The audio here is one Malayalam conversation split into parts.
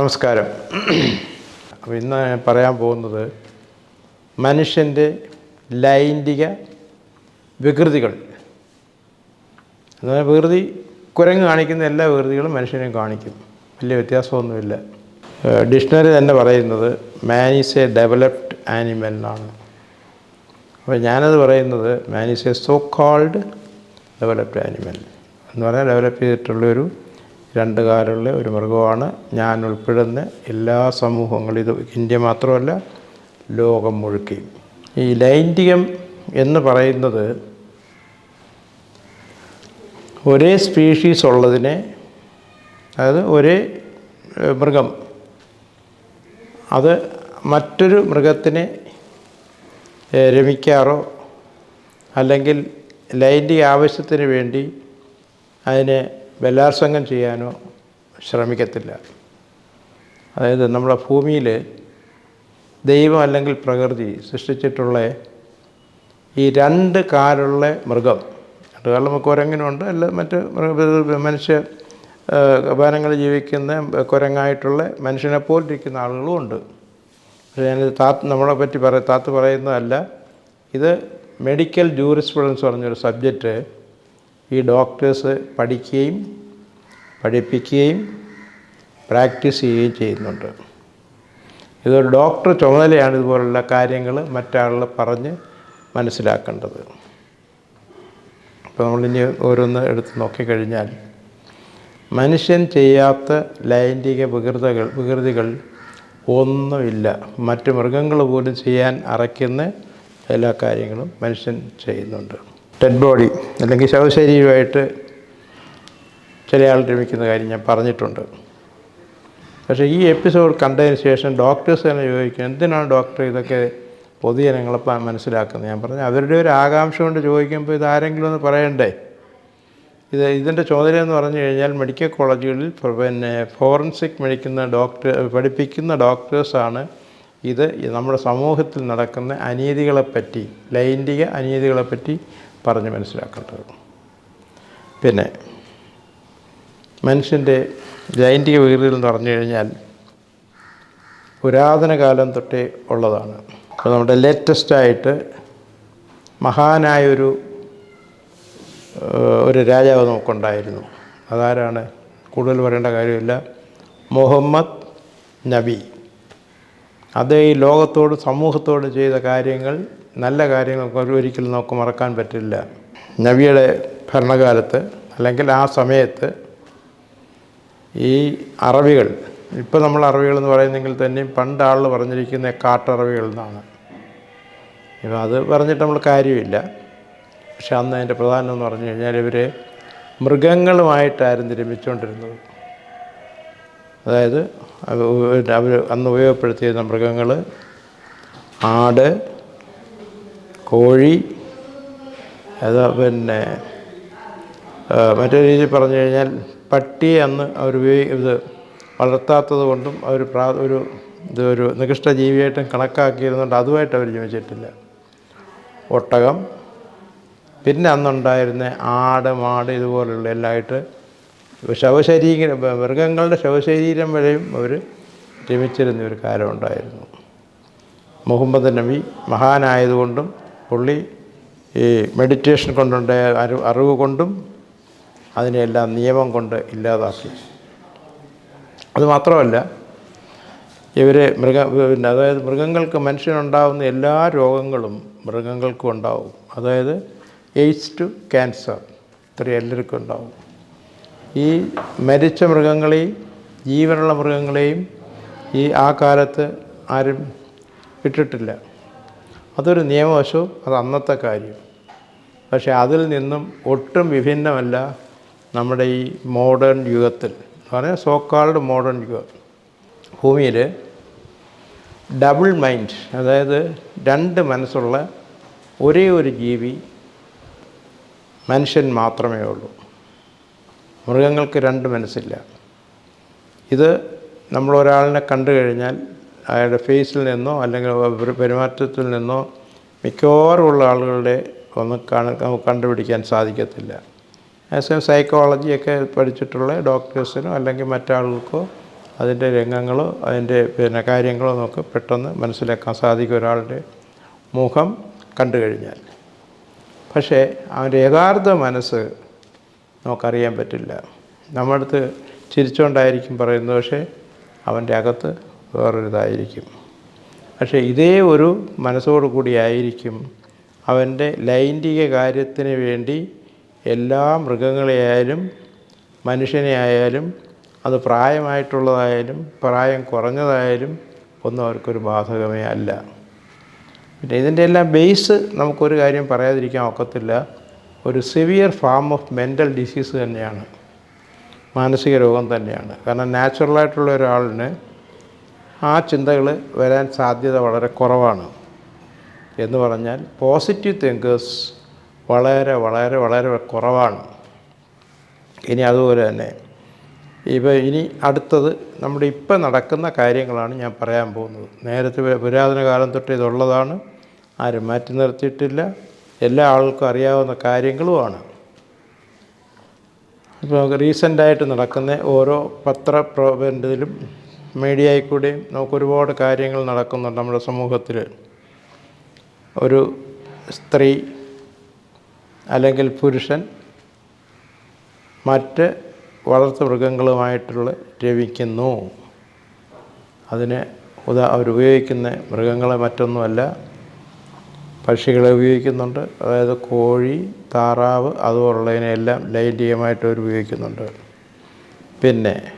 നമസ്കാരം. അപ്പോൾ ഇന്ന് പറയാൻ പോകുന്നത് മനുഷ്യന്റെ ലൈംഗിക വികൃതികൾ. എന്നാൽ വികൃതി കുരങ്ങ് കാണിക്കുന്ന എല്ലാ വികൃതികളും മനുഷ്യനെയും കാണിക്കും. വലിയ വ്യത്യാസമൊന്നുമില്ല. ഡിക്ഷണറി തന്നെ പറയുന്നത് man is a developed animal എന്നാണ്. അപ്പോൾ ഞാനത് പറയുന്നത് man is a so called developed animal എന്ന് പറഞ്ഞാൽ ഡെവലപ്പ് ചെയ്തിട്ടുള്ളൊരു രണ്ട് കാലുള്ള ഒരു മൃഗമാണ്. ഞാൻ ഉൾപ്പെടുന്ന എല്ലാ സമൂഹങ്ങളും ഇത് ഇന്ത്യ മാത്രമല്ല ലോകം മുഴുക്കി ഈ ലൈംഗികം എന്ന് പറയുന്നത് ഒരേ സ്പീഷീസ് ഉള്ളതിനെ അതായത് ഒരേ മൃഗം അത് മറ്റൊരു മൃഗത്തിനെ രമിക്കാറോ അല്ലെങ്കിൽ ലൈംഗിക ആവശ്യത്തിന് വേണ്ടി അതിനെ ബലാത്സംഗം ചെയ്യാനോ ശ്രമിക്കത്തില്ല. അതായത് നമ്മുടെ ഭൂമിയിൽ ദൈവം അല്ലെങ്കിൽ പ്രകൃതി സൃഷ്ടിച്ചിട്ടുള്ള ഈ രണ്ട് കാലുള്ള മൃഗം. രണ്ട് കാലം നമുക്ക് കുരങ്ങിനുണ്ട് അല്ല മറ്റ് മനുഷ്യ വനങ്ങളിൽ ജീവിക്കുന്ന കുരങ്ങായിട്ടുള്ള മനുഷ്യനെ പോലിരിക്കുന്ന ആളുകളും ഉണ്ട്. പക്ഷേ ഞാനിത് താത്ത് നമ്മളെ പറ്റി പറ താത്ത് പറയുന്നതല്ല. ഇത് മെഡിക്കൽ ജൂറിസ്പ്രുഡൻസ് പറഞ്ഞൊരു സബ്ജക്റ്റ് ഈ ഡോക്ടേഴ്സ് പഠിക്കുകയും പഠിപ്പിക്കുകയും പ്രാക്ടീസ് ചെയ്യുകയും ചെയ്യുന്നുണ്ട്. ഇതൊരു ഡോക്ടർ ചുമതലയാണ് ഇതുപോലുള്ള കാര്യങ്ങൾ മറ്റാളുകൾ പറഞ്ഞ് മനസ്സിലാക്കേണ്ടത്. അപ്പോൾ നമ്മളിനി ഓരോന്ന് എടുത്ത് നോക്കിക്കഴിഞ്ഞാൽ മനുഷ്യൻ ചെയ്യാത്ത ലൈംഗിക വികൃതകൾ വികൃതികൾ ഒന്നുമില്ല. മറ്റ് മൃഗങ്ങൾ പോലും ചെയ്യാൻ അറയ്ക്കുന്ന എല്ലാ കാര്യങ്ങളും മനുഷ്യൻ ചെയ്യുന്നുണ്ട്. ഡെഡ് ബോഡി അല്ലെങ്കിൽ ശവശരീരമായിട്ട് ചില ആൾ രമിക്കുന്ന കാര്യം ഞാൻ പറഞ്ഞിട്ടുണ്ട്. പക്ഷേ ഈ എപ്പിസോഡ് കണ്ടതിന് ശേഷം ഡോക്ടേഴ്സ് തന്നെ ചോദിക്കും എന്തിനാണ് ഡോക്ടർ ഇതൊക്കെ പൊതുജനങ്ങളെ മനസ്സിലാക്കുന്നത്? ഞാൻ പറഞ്ഞു അവരുടെ ഒരു ആകാംക്ഷ കൊണ്ട് ചോദിക്കുമ്പോൾ ഇതാരെങ്കിലും ഒന്ന് പറയണ്ടേ? ഇത് ഇതിന്റെ ചുമതല എന്ന് പറഞ്ഞു കഴിഞ്ഞാൽ മെഡിക്കൽ കോളേജുകളിൽ പിന്നെ ഫോറൻസിക് മെഡിക്കുന്ന ഡോക്ടർ പഠിപ്പിക്കുന്ന ഡോക്ടേഴ്സാണ് ഇത്. നമ്മുടെ സമൂഹത്തിൽ നടക്കുന്ന അനീതികളെപ്പറ്റി ലൈംഗിക അനീതികളെപ്പറ്റി പറഞ്ഞ് മനസ്സിലാക്കേണ്ടത് പിന്നെ മനുഷ്യന്റെ ലൈംഗിക വീറുകൾ എന്ന് പറഞ്ഞു കഴിഞ്ഞാൽ പുരാതന കാലം തൊട്ടേ ഉള്ളതാണ്. അപ്പോൾ നമ്മുടെ ലേറ്റസ്റ്റായിട്ട് മഹാനായൊരു ഒരു രാജാവ് നമുക്കുണ്ടായിരുന്നു. അതാരാണ്? കൂടുതൽ പറയേണ്ട കാര്യമില്ല. മുഹമ്മദ് നബി. അത് ഈ ലോകത്തോട് സമൂഹത്തോട് ചെയ്ത കാര്യങ്ങൾ നല്ല കാര്യങ്ങൾക്ക് ഒരു- ഒരിക്കലും നമുക്ക് മറക്കാൻ പറ്റില്ല. നബിയുടെ ഭരണകാലത്ത് അല്ലെങ്കിൽ ആ സമയത്ത് ഈ അറബികൾ ഇപ്പോൾ നമ്മൾ അറബികൾ എന്ന് പറയുന്നെങ്കിൽ തന്നെയും പണ്ട് ആൾ പറഞ്ഞിരിക്കുന്ന കാട്ടറബികൾ എന്നാണ്. ഇപ്പം അത് പറഞ്ഞിട്ട് നമ്മൾ കാര്യമില്ല. പക്ഷെ അന്ന് അതിന്റെ പ്രധാനം എന്ന് പറഞ്ഞു കഴിഞ്ഞാൽ ഇവർ മൃഗങ്ങളുമായിട്ടായിരുന്നു രമിച്ചുകൊണ്ടിരുന്നത്. അതായത് അവർ അന്ന് ഉപയോഗപ്പെടുത്തിയിരുന്ന മൃഗങ്ങൾ ആട് കോഴി അത് പിന്നെ മറ്റൊരു രീതിയിൽ പറഞ്ഞു കഴിഞ്ഞാൽ പട്ടിയെ അന്ന് അവർ ഇത് വളർത്താത്തത് കൊണ്ടും അവർ പ്രാ ഒരു ഇത് ഒരു നികൃഷ്ട ജീവിയായിട്ടും കണക്കാക്കിയിരുന്നുകൊണ്ട് അതുമായിട്ട് അവർ ജീവിച്ചിട്ടില്ല ഒട്ടകം പിന്നെ അന്നുണ്ടായിരുന്ന ആട് മാട് ഇതുപോലുള്ള എല്ലാമായിട്ട് ശവശരീരം മൃഗങ്ങളുടെ ശവശരീരം വരെയും അവർ രമിച്ചിരുന്ന ഒരു കാലമുണ്ടായിരുന്നു മുഹമ്മദ് നബി മഹാനായതുകൊണ്ടും പുള്ളി ഈ മെഡിറ്റേഷൻ കൊണ്ടുണ്ടായ അറി അറിവ് കൊണ്ടും അതിനെല്ലാം നിയമം കൊണ്ട് ഇല്ലാതാക്കി. അതുമാത്രമല്ല ഇവർ മൃഗ പിന്നെ അതായത് മൃഗങ്ങൾക്ക് മനുഷ്യനുണ്ടാകുന്ന എല്ലാ രോഗങ്ങളും മൃഗങ്ങൾക്കും ഉണ്ടാവും. അതായത് എയ്ഡ്സ് ടു ക്യാൻസർ ഇത്രയും എല്ലാവർക്കും ഉണ്ടാവും. ഈ മരിച്ച മൃഗങ്ങളെയും ജീവനുള്ള മൃഗങ്ങളെയും ഈ ആ കാലത്ത് ആരും വിട്ടിട്ടില്ല. അതൊരു നിയമവശവും അത് അന്നത്തെ കാര്യം. പക്ഷേ അതിൽ നിന്നും ഒട്ടും വിഭിന്നമല്ല നമ്മുടെ ഈ മോഡേൺ യുഗത്തിൽ. എന്ന് പറഞ്ഞാൽ സോക്കാൾഡ് മോഡേൺ യുഗം. ഭൂമിയിൽ ഡബിൾ മൈൻഡ് അതായത് രണ്ട് മനസ്സുള്ള ഒരേ ഒരു ജീവി മനുഷ്യൻ മാത്രമേ ഉള്ളൂ. മൃഗങ്ങൾക്ക് രണ്ട് മനസ്സില്ല. ഇത് നമ്മളൊരാളിനെ കണ്ടു കഴിഞ്ഞാൽ അയാളുടെ ഫേസിൽ നിന്നോ അല്ലെങ്കിൽ പെരുമാറ്റത്തിൽ നിന്നോ മിക്കവാറും ഉള്ള ആളുകളുടെ ഒന്ന് നമുക്ക് കണ്ടുപിടിക്കാൻ സാധിക്കത്തില്ല. അതേസമയം സൈക്കോളജിയൊക്കെ പഠിച്ചിട്ടുള്ള ഡോക്ടേഴ്സിനോ അല്ലെങ്കിൽ മറ്റാളുകൾക്കോ അതിന്റെ രംഗങ്ങളോ അതിന്റെ പിന്നെ കാര്യങ്ങളോ നമുക്ക് പെട്ടെന്ന് മനസ്സിലാക്കാൻ സാധിക്കും ഒരാളുടെ മുഖം കണ്ടു കഴിഞ്ഞാൽ. പക്ഷേ അവന്റെ യഥാർത്ഥ മനസ്സ് നമുക്കറിയാൻ പറ്റില്ല. നമ്മുടെ അടുത്ത് ചിരിച്ചുകൊണ്ടായിരിക്കും പറയുന്നത്. പക്ഷേ അവന്റെ അകത്ത് വേറൊരിതായിരിക്കും. പക്ഷേ ഇതേ ഒരു മനസ്സോടു കൂടിയായിരിക്കും അവന്റെ ലൈംഗിക കാര്യത്തിന് വേണ്ടി എല്ലാ മൃഗങ്ങളെയായാലും മനുഷ്യനെ ആയാലും അത് പ്രായമായിട്ടുള്ളതായാലും പ്രായം കുറഞ്ഞതായാലും ഒന്നും അവർക്കൊരു ബാധകമേ അല്ല. പിന്നെ ഇതിന്റെ എല്ലാം ബേസ് നമുക്കൊരു കാര്യം പറയാതിരിക്കാൻ ഒക്കത്തില്ല. ഒരു severe form of mental disease തന്നെയാണ്. മാനസിക രോഗം തന്നെയാണ്. കാരണം നാച്ചുറലായിട്ടുള്ള ഒരാളിന് ആ ചിന്തകൾ വരാൻ സാധ്യത വളരെ കുറവാണ്. എന്ന് പറഞ്ഞാൽ പോസിറ്റീവ് തിങ്കേഴ്സ് വളരെ വളരെ വളരെ കുറവാണ്. ഇനി അതുപോലെ തന്നെ ഇപ്പോൾ ഇനി അടുത്തത് നമ്മുടെ ഇപ്പം നടക്കുന്ന കാര്യങ്ങളാണ് ഞാൻ പറയാൻ പോകുന്നത്. നേരത്തെ പുരാതന കാലം തൊട്ട് ഇതുള്ളതാണ്. ആരും മാറ്റി നിർത്തിയിട്ടില്ല. എല്ലാ ആൾക്കും അറിയാവുന്ന കാര്യങ്ങളുമാണ്. ഇപ്പോൾ റീസെന്റായിട്ട് നടക്കുന്ന ഓരോ പത്ര മീഡിയയിൽ കൂടി നമുക്ക് ഒരുപാട് കാര്യങ്ങൾ നടക്കുന്നുണ്ട് നമ്മുടെ സമൂഹത്തിൽ. ഒരു സ്ത്രീ അല്ലെങ്കിൽ പുരുഷൻ മറ്റ് വളർത്തു മൃഗങ്ങളുമായിട്ടുള്ള രവിക്കുന്നു. അതിന് ഉദാ അവരുപയോഗിക്കുന്ന മൃഗങ്ങളെ മറ്റൊന്നുമല്ല പക്ഷികളെ ഉപയോഗിക്കുന്നുണ്ട്. അതായത് കോഴി താറാവ് അതുപോലുള്ളതിനെല്ലാം ലൈംഗികമായിട്ട് അവർ ഉപയോഗിക്കുന്നുണ്ട്. പിന്നെ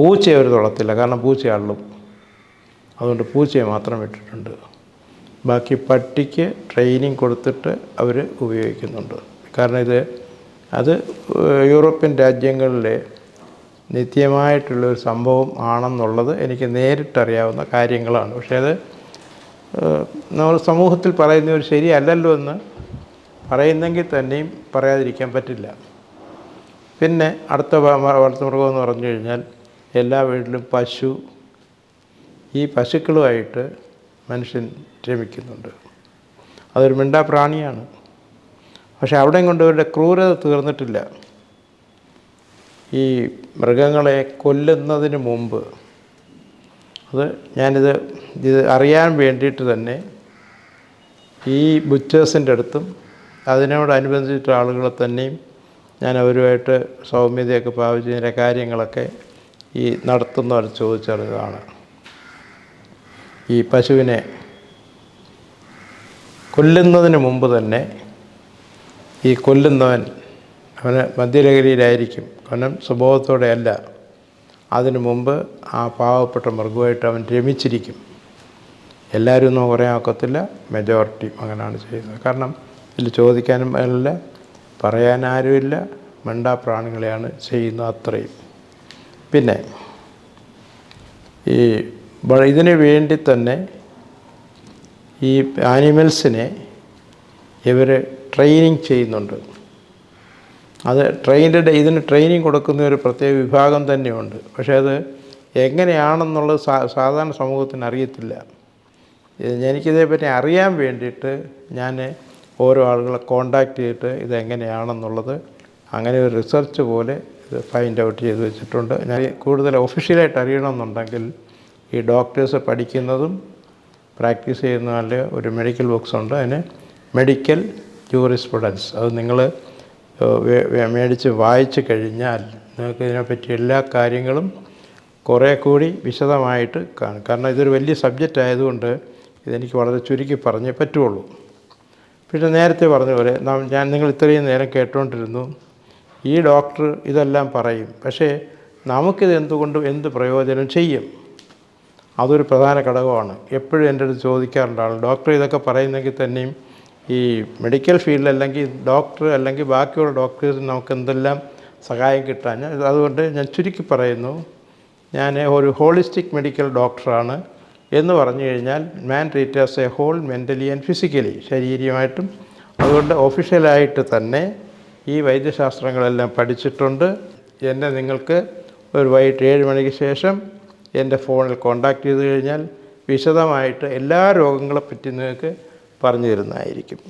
പൂച്ചയെ അവർ തുളത്തില്ല കാരണം പൂച്ച അതുകൊണ്ട് പൂച്ചയെ മാത്രം വിട്ടിട്ടുണ്ട്. ബാക്കി പട്ടിക്ക് ട്രെയിനിങ് കൊടുത്തിട്ട് അവർ ഉപയോഗിക്കുന്നുണ്ട്. കാരണം ഇത് അത് യൂറോപ്യൻ രാജ്യങ്ങളിലെ നിത്യമായിട്ടുള്ളൊരു സംഭവം ആണെന്നുള്ളത് എനിക്ക് നേരിട്ടറിയാവുന്ന കാര്യങ്ങളാണ്. പക്ഷേ അത് നമ്മൾ സമൂഹത്തിൽ പറയുന്ന ഒരു ശരിയല്ലല്ലോ എന്ന് പറയുന്നെങ്കിൽ തന്നെയും പറയാതിരിക്കാൻ പറ്റില്ല. പിന്നെ അടുത്ത വ- വ- വളർത്തുമൃഗം എന്ന് പറഞ്ഞു കഴിഞ്ഞാൽ എല്ലാ വീട്ടിലും പശു ഈ പശുക്കളുമായിട്ട് മനുഷ്യൻ രമിക്കുന്നുണ്ട് അതൊരു മിണ്ടാ പ്രാണിയാണ് പക്ഷെ അവിടെയും കൊണ്ട് ഇവരുടെ ക്രൂരത തീർന്നിട്ടില്ല. ഈ മൃഗങ്ങളെ കൊല്ലുന്നതിന് മുമ്പ് അത് ഞാനിത് ഇത് അറിയാൻ വേണ്ടിയിട്ട് തന്നെ ഈ ബുച്ചേഴ്സിന്റെ അടുത്തും അതിനോടനുബന്ധിച്ചിട്ട് ആളുകളെ തന്നെയും ഞാൻ അവരുമായിട്ട് സൗമ്യതയൊക്കെ പാവിച്ചതിന്റെ കാര്യങ്ങളൊക്കെ ഈ നടത്തുന്നവർ ചോദിച്ചറിയതാണ് ഈ പശുവിനെ കൊല്ലുന്നതിന് മുമ്പ് തന്നെ ഈ കൊല്ലുന്നവൻ അവന് മദ്യലഹരിയിലായിരിക്കും. കാരണം സ്വഭാവത്തോടെയല്ല. അതിനു മുമ്പ് ആ പാവപ്പെട്ട മൃഗമായിട്ട് അവൻ രമിച്ചിരിക്കും. എല്ലാവരും ഒന്നും പറയാൻ ഒക്കത്തില്ല മെജോറിറ്റി അങ്ങനെയാണ് ചെയ്യുന്നത്. കാരണം ഇതിൽ ചോദിക്കാനും അല്ല പറയാൻ ആരുമില്ല മണ്ടാ പ്രാണികളെയാണ് ചെയ്യുന്നത് അത്രയും. പിന്നെ ഈ ഇതിന് വേണ്ടി തന്നെ ഈ ആനിമൽസിനെ ഇവർ ട്രെയിനിങ് ചെയ്യുന്നുണ്ട്. അത് ട്രെയിൻഡ് ഇതിന് ട്രെയിനിങ് കൊടുക്കുന്ന ഒരു പ്രത്യേക വിഭാഗം തന്നെയുണ്ട്. പക്ഷേ അത് എങ്ങനെയാണെന്നുള്ളത് സാ സാധാരണ സമൂഹത്തിന് അറിയത്തില്ല. എനിക്കിതേപ്പറ്റി അറിയാൻ വേണ്ടിയിട്ട് ഞാൻ ഓരോ ആളുകളെ കോണ്ടാക്റ്റ് ചെയ്തിട്ട് ഇതെങ്ങനെയാണെന്നുള്ളത് അങ്ങനെ ഒരു റിസർച്ച് പോലെ ഫൈൻഡ് ഔട്ട് ചെയ്ത് വെച്ചിട്ടുണ്ട്. ഞാൻ കൂടുതൽ ഒഫീഷ്യലായിട്ട് അറിയണമെന്നുണ്ടെങ്കിൽ ഈ ഡോക്ടേഴ്സ് പഠിക്കുന്നതും പ്രാക്ടീസ് ചെയ്യുന്നതിന്റെ ഒരു മെഡിക്കൽ ബുക്സ് ഉണ്ട്. അതിന് മെഡിക്കൽ ജൂറിസ്പ്രുഡൻസ് അത് നിങ്ങൾ മേടിച്ച് വായിച്ച് കഴിഞ്ഞാൽ നിങ്ങൾക്ക് ഇതിനെപ്പറ്റി എല്ലാ കാര്യങ്ങളും കുറേ കൂടി വിശദമായിട്ട് കാണും. കാരണം ഇതൊരു വലിയ സബ്ജക്റ്റ് ആയതുകൊണ്ട് ഇതെനിക്ക് വളരെ ചുരുക്കി പറഞ്ഞേ പറ്റുള്ളൂ. പിന്നെ നേരത്തെ പറഞ്ഞ പോലെ ഞാൻ നിങ്ങൾ ഇത്രയും നേരം കേട്ടുകൊണ്ടിരുന്നു ഈ ഡോക്ടർ ഇതെല്ലാം പറയും. പക്ഷേ നമുക്കിത് എന്തുകൊണ്ടും എന്ത് പ്രയോജനം ചെയ്യും? അതൊരു പ്രധാന ഘടകമാണ്. എപ്പോഴും എന്റെ അടുത്ത് ചോദിക്കാറുണ്ടാണ് ഡോക്ടർ ഇതൊക്കെ പറയുന്നെങ്കിൽ തന്നെയും ഈ മെഡിക്കൽ ഫീൽഡിൽ അല്ലെങ്കിൽ ഡോക്ടർ അല്ലെങ്കിൽ ബാക്കിയുള്ള ഡോക്ടേഴ്സ് നമുക്ക് എന്തെല്ലാം സഹായം കിട്ടാൻ? അതുകൊണ്ട് ഞാൻ ചുരുക്കി പറയുന്നു ഞാൻ ഒരു ഹോളിസ്റ്റിക് മെഡിക്കൽ ഡോക്ടറാണ് എന്ന് പറഞ്ഞു കഴിഞ്ഞാൽ man treat as a whole mentally and physically ശാരീരികമായിട്ടും അതുകൊണ്ട് ഒഫീഷ്യലായിട്ട് തന്നെ ഈ വൈദ്യശാസ്ത്രങ്ങളെല്ലാം പഠിച്ചിട്ടുണ്ട്. എന്നെ നിങ്ങൾക്ക് ഒരു വൈകിട്ട് ഏഴ് മണിക്ക് ശേഷം എന്റെ ഫോണിൽ കോണ്ടാക്ട് ചെയ്ത് കഴിഞ്ഞാൽ വിശദമായിട്ട് എല്ലാ രോഗങ്ങളെപ്പറ്റി നിങ്ങൾക്ക് പറഞ്ഞു തരുന്നതായിരിക്കും